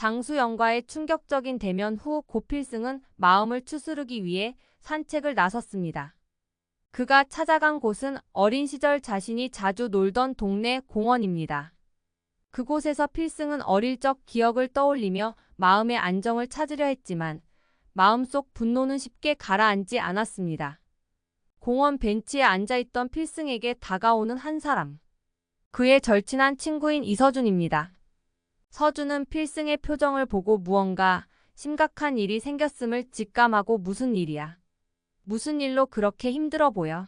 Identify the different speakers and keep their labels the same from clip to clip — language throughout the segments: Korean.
Speaker 1: 장수영과의 충격적인 대면 후 고필승은 마음을 추스르기 위해 산책을 나섰습니다. 그가 찾아간 곳은 어린 시절 자신이 자주 놀던 동네 공원입니다. 그곳에서 필승은 어릴 적 기억을 떠올리며 마음의 안정을 찾으려 했지만 마음속 분노는 쉽게 가라앉지 않았습니다. 공원 벤치에 앉아있던 필승에게 다가오는 한 사람. 그의 절친한 친구인 이서준입니다. 서준은 필승의 표정을 보고 무언가 심각한 일이 생겼음을 직감하고 무슨 일이야? 무슨 일로 그렇게 힘들어 보여?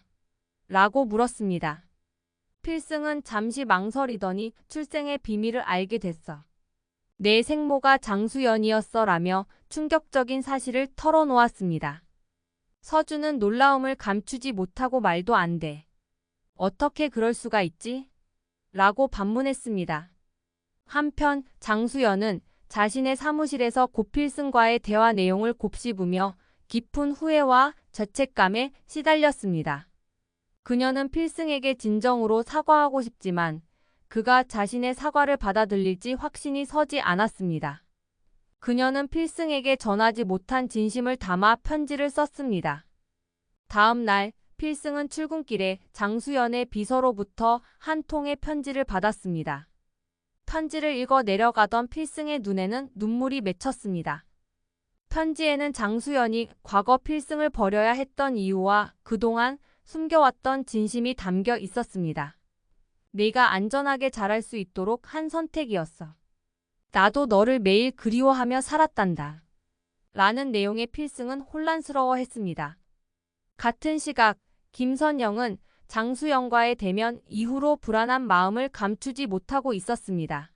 Speaker 1: 라고 물었습니다. 필승은 잠시 망설이더니 출생의 비밀을 알게 됐어. 내 생모가 장수연이었어 라며 충격적인 사실을 털어놓았습니다. 서준은 놀라움을 감추지 못하고 말도 안 돼. 어떻게 그럴 수가 있지? 라고 반문했습니다. 한편 장수연은 자신의 사무실에서 고필승과의 대화 내용을 곱씹으며 깊은 후회와 죄책감에 시달렸습니다. 그녀는 필승에게 진정으로 사과하고 싶지만 그가 자신의 사과를 받아들일지 확신이 서지 않았습니다. 그녀는 필승에게 전하지 못한 진심을 담아 편지를 썼습니다. 다음 날 필승은 출근길에 장수연의 비서로부터 한 통의 편지를 받았습니다. 편지를 읽어 내려가던 필승의 눈에는 눈물이 맺혔습니다. 편지에는 장수연이 과거 필승을 버려야 했던 이유와 그동안 숨겨왔던 진심이 담겨 있었습니다. 네가 안전하게 자랄 수 있도록 한 선택이었어. 나도 너를 매일 그리워하며 살았단다. 라는 내용의 필승은 혼란스러워 했습니다. 같은 시각 김선영은 장수영과의 대면 이후로 불안한 마음을 감추지 못하고 있었습니다.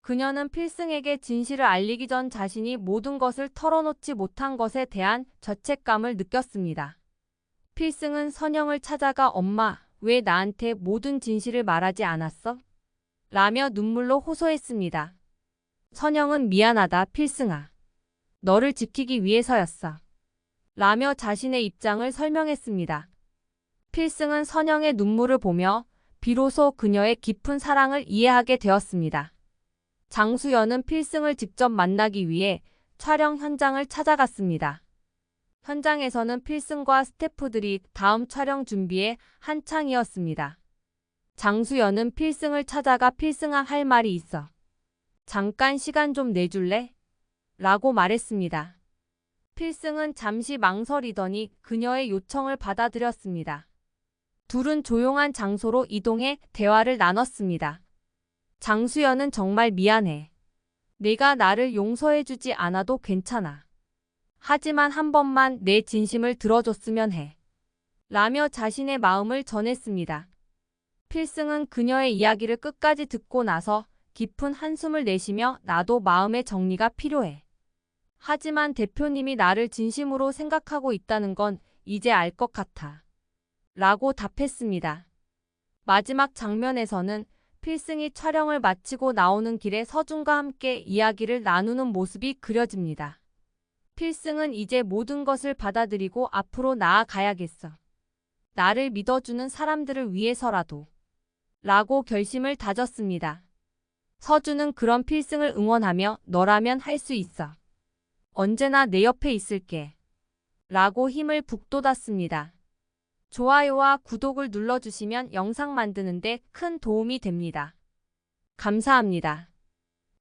Speaker 1: 그녀는 필승에게 진실을 알리기 전 자신이 모든 것을 털어놓지 못한 것에 대한 죄책감을 느꼈습니다. 필승은 선영을 찾아가 엄마, 왜 나한테 모든 진실을 말하지 않았어? 라며 눈물로 호소했습니다. 선영은 미안하다, 필승아. 너를 지키기 위해서였어. 라며 자신의 입장을 설명했습니다. 필승은 선영의 눈물을 보며 비로소 그녀의 깊은 사랑을 이해하게 되었습니다. 장수연은 필승을 직접 만나기 위해 촬영 현장을 찾아갔습니다. 현장에서는 필승과 스태프들이 다음 촬영 준비에 한창이었습니다. 장수연은 필승을 찾아가 필승아 할 말이 있어. 잠깐 시간 좀 내줄래? 라고 말했습니다. 필승은 잠시 망설이더니 그녀의 요청을 받아들였습니다. 둘은 조용한 장소로 이동해 대화를 나눴습니다. 장수연은 정말 미안해. 내가 나를 용서해주지 않아도 괜찮아. 하지만 한 번만 내 진심을 들어줬으면 해. 라며 자신의 마음을 전했습니다. 필승은 그녀의 이야기를 끝까지 듣고 나서 깊은 한숨을 내쉬며 나도 마음의 정리가 필요해. 하지만 대표님이 나를 진심으로 생각하고 있다는 건 이제 알 것 같아. 라고 답했습니다. 마지막 장면에서는 필승이 촬영을 마치고 나오는 길에 서준과 함께 이야기를 나누는 모습이 그려집니다. 필승은 이제 모든 것을 받아들이고 앞으로 나아가야겠어. 나를 믿어주는 사람들을 위해서라도. 라고 결심을 다졌습니다. 서준은 그런 필승을 응원하며 너라면 할 수 있어. 언제나 내 옆에 있을게. 라고 힘을 북돋았습니다. 좋아요와 구독을 눌러주시면 영상 만드는데 큰 도움이 됩니다. 감사합니다.